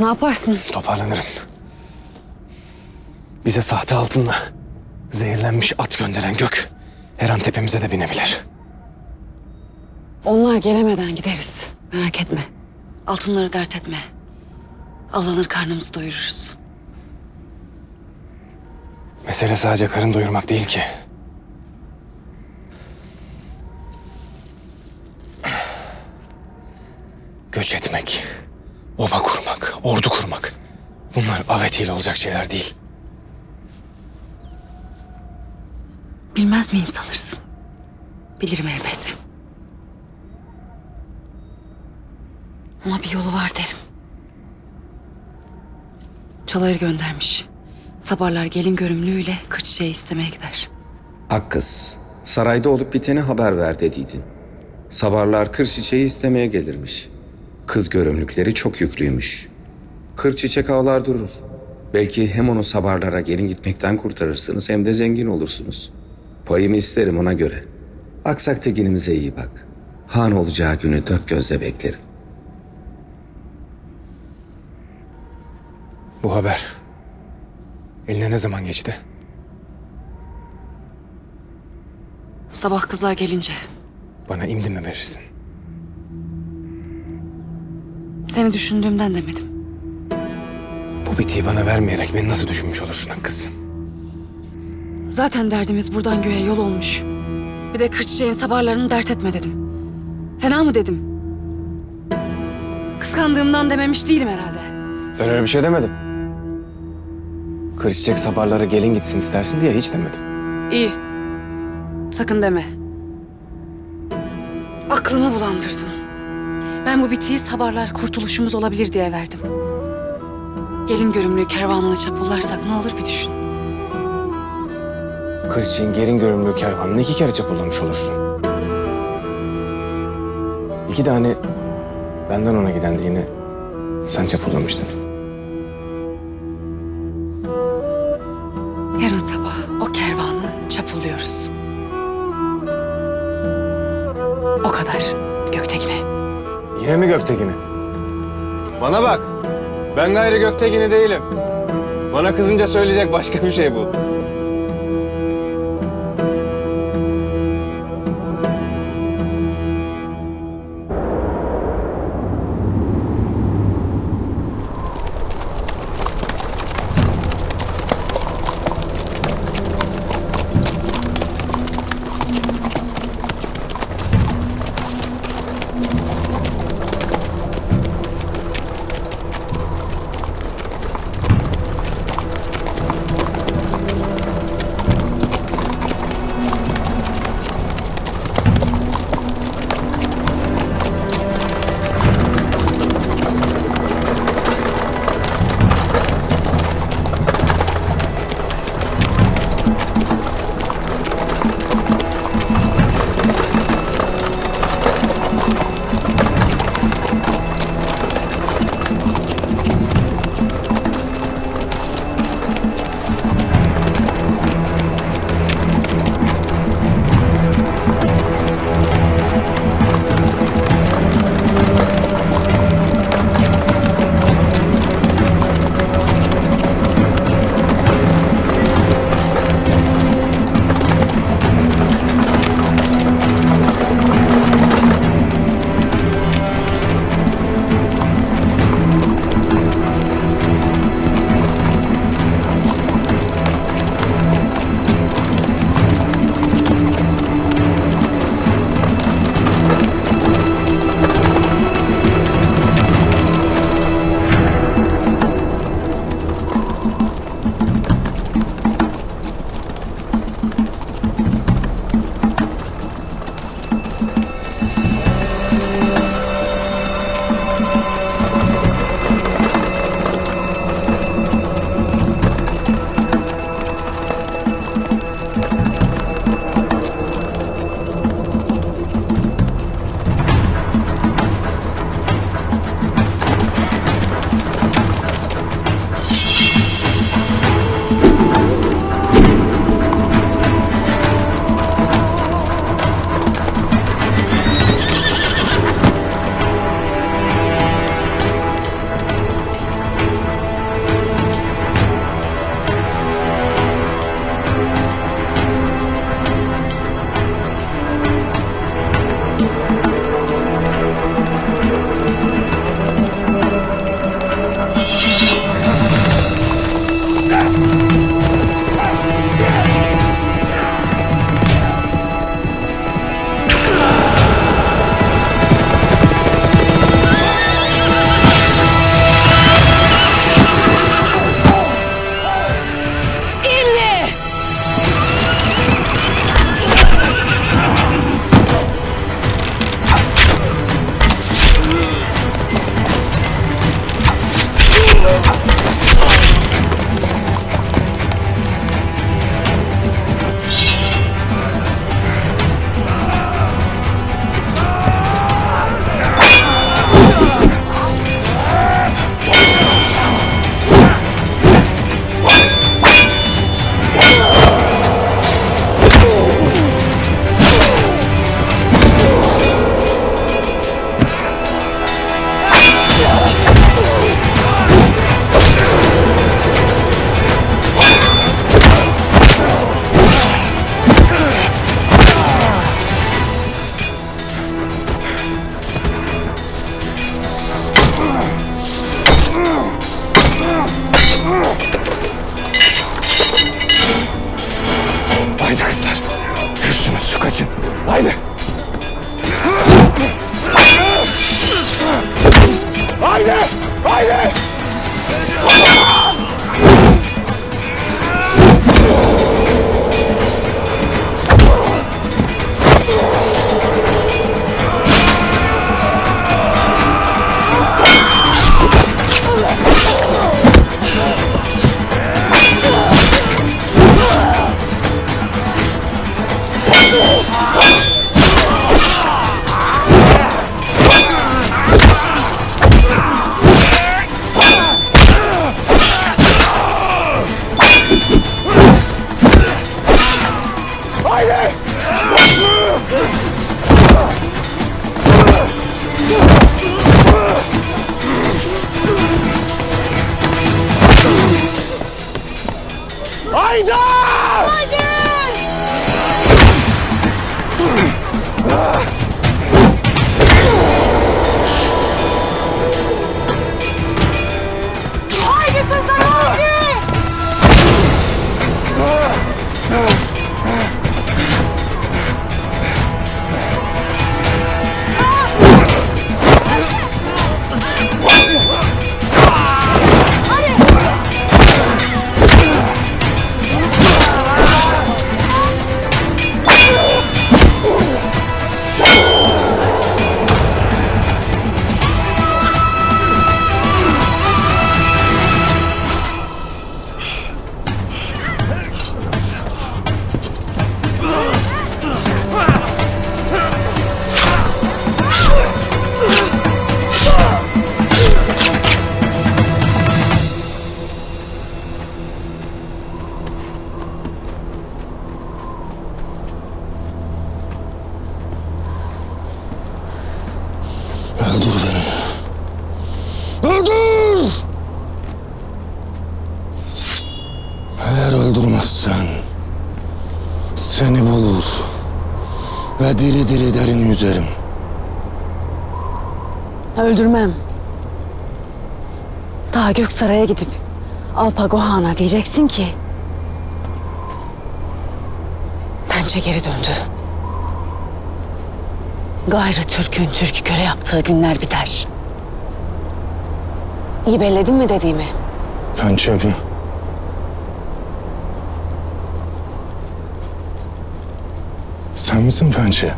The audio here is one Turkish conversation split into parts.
Ne yaparsın? Toparlanırım. Bize sahte altınla zehirlenmiş at gönderen gök her an tepemize de binebilir. Onlar gelemeden gideriz. Merak etme. Altınları dert etme. Avlanır karnımızı doyururuz. Mesele sadece karın doyurmak değil ki. Bunlar avetiyle olacak şeyler değil. Bilmez miyim sanırsın? Bilirim elbet. Ama bir yolu var derim. Çalayır göndermiş. Sabarlar gelin görümlüğüyle kırçiçeği istemeye gider. Akkız, sarayda olup biteni haber ver dediydin. Sabarlar kır çiçeği istemeye gelirmiş. Kız görümlükleri çok yüklüymüş. Kır çiçek ağlar durur. Belki hem onu sabarlara gelin gitmekten kurtarırsınız hem de zengin olursunuz. Payımı isterim ona göre. Aksak tekinimize iyi bak. Han olacağı günü dört gözle beklerim. Bu haber eline ne zaman geçti? Sabah kızlar gelince Bana imdi mi verirsin? seni düşündüğümden demedim. Bu bitiği bana vermeyerek beni nasıl düşünmüş olursun kız? Zaten derdimiz buradan göğe yol olmuş. Bir de kırçiçeğin sabarlarını dert etme dedim. Fena mı dedim? Kıskandığımdan dememiş değilim herhalde. Ben öyle bir şey demedim. Kır çiçek sabarlara gelin gitsin istersin diye hiç demedim. İyi. Sakın deme. Aklımı bulandırsın. Ben bu bitiği sabarlar kurtuluşumuz olabilir diye verdim. Gelin görümlüğü kervanını çapullarsak ne olur bir düşün. Kır çiçeğin gelin görünümlü kervanını iki kere çapullamış olursun. İki de hani benden ona giden de yine sen çapullamıştın. Yarın sabah o kervanı çapulluyoruz. O kadar Göktekine. Yine mi Göktekin'i? Bana bak. Ben gayrı Göktekin'i değilim. Bana kızınca söyleyecek başka bir şey bu. Haydi! Ve diri diri derini yüzerim. Öldürmem. Daha Göksaray'a gidip Alpagohan'a diyeceksin ki... Pençe geri döndü. Gayrı Türk'ün Türk'ü köle yaptığı günler biter. İyi belledin mi dediğimi? Pençe mi? Sen misin pençe?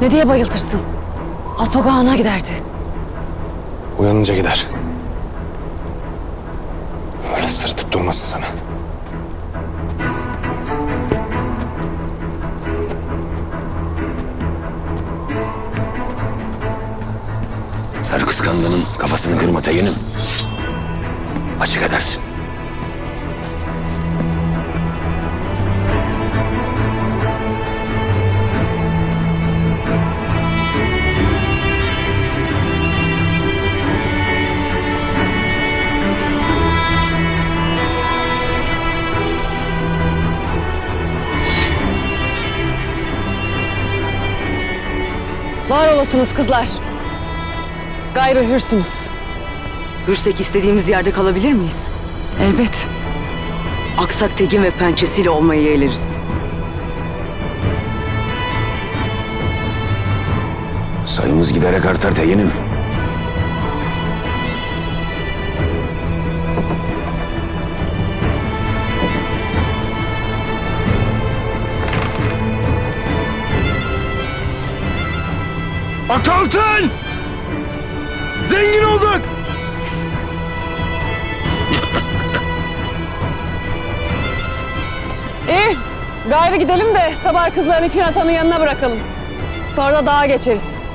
Ne diye bayıltırsın? Alpagohan'a giderdi. Uyanınca gider. Öyle sırtıp durmasın sana. Her kıskandığının kafasını kırma teyinim. Açık edersin. Olasınız kızlar. Gayrı hürsünüz. Hürsek istediğimiz yerde kalabilir miyiz? Elbet. Aksak Tegin ve pençesiyle olmayı yeğleriz. Sayımız giderek artar teyinim. Akaltın! Zengin olduk! İyi. Gayrı gidelim de sabah kızlarını Künat Han'ın yanına bırakalım. Sonra da dağa geçeriz.